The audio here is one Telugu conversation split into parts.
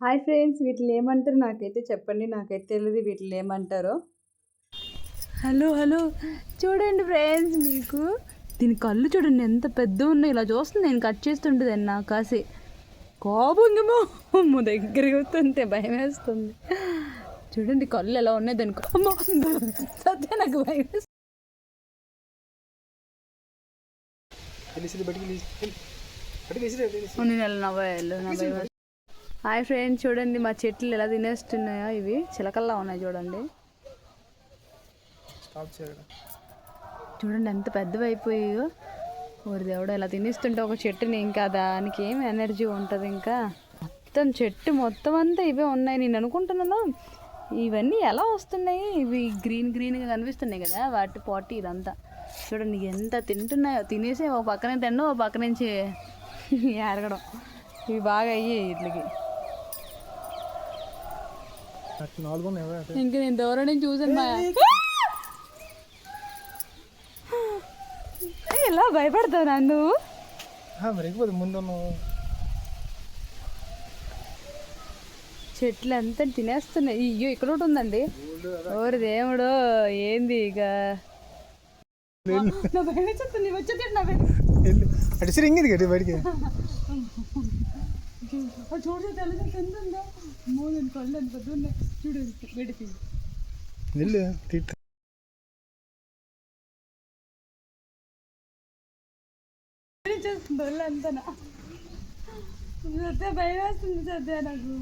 హాయ్ ఫ్రెండ్స్ వీటిని ఏమంటారు నాకైతే చెప్పండి. నాకైతే తెలియదు వీటిని ఏమంటారో. Hello hello. చూడండి ఫ్రెండ్స్ మీకు. దీని కళ్ళు చూడండి ఎంత పెద్ద ఉన్నాయి. ఇలా చూస్తుంది నేను కట్ చేస్తుంటుంది అన్న కాసి కోపంగమో అమ్మ దగ్గరికి వస్తుంటే భయం వేస్తుంది. చూడండి కళ్ళు ఎలా ఉన్నాయి దానికి. అమ్మో సత్య నాకు భయం వేస్తుంది. నేను వెళ్ళను నా హాయ్ ఫ్రెండ్స్ చూడండి మా చెట్లు ఎలా తినేస్తున్నాయో ఇవి. చిలకల్లా ఉన్నాయి చూడండి. చూడండి ఎంత పెద్దవి అయిపోయాయో ఊరి దేవుడు ఇలా తినేస్తుంటే ఒక చెట్టుని ఇంకా దానికి ఏం ఎనర్జీ ఉంటుంది ఇంకా? మొత్తం చెట్టు మొత్తం అంతా ఇవే ఉన్నాయి. నేను అనుకుంటున్నాను ఇవన్నీ ఎలా వస్తున్నాయి? ఇవి గ్రీన్ గ్రీన్గా కనిపిస్తున్నాయి కదా వాటి పాటి ఇదంతా. చూడండి ఎంత తింటున్నాయో. తినేసి ఒక పక్కన తినడం ఒక పక్క నుంచి ఎరగడం ఇవి బాగా అయ్యాయి వీటికి నాకు నాలుగు ఉన్నాయి ఎవరు అంటే ఇంక నేను దూరం నుంచి చూసాను మా ఎలా భయపడతావు నన్ను మరి ఎక్కువ ముందు చెట్లు అంతా తినేస్తున్నాయి. అయ్యో ఇక్కడ ఒకటి ఉందండి. ఓరి దేవుడు ఏంది ఇక? నా భయం వేసేస్తుంది, వచ్చేది నా భయం. చూడు తెల్లగా ఎంత ఉందో? నేను కళ్ళు ఎంత పెద్ద ఉన్నాయి. చూడు పెడితే వెళ్ళు తీర్థ ఒళ్ళు అంతనా? సత్య భయం వేస్తుంది సత్య నాకు.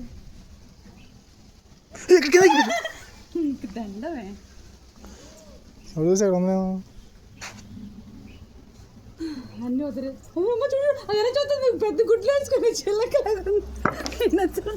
దండమే. చూసాడు ఉందేమో అన్నీ వదిలే. అమ్మ చూడు అది ఎలా చూస్తుంది పెద్ద గుడ్లు వేసుకుని చిల్లకలేదు నచ్చలు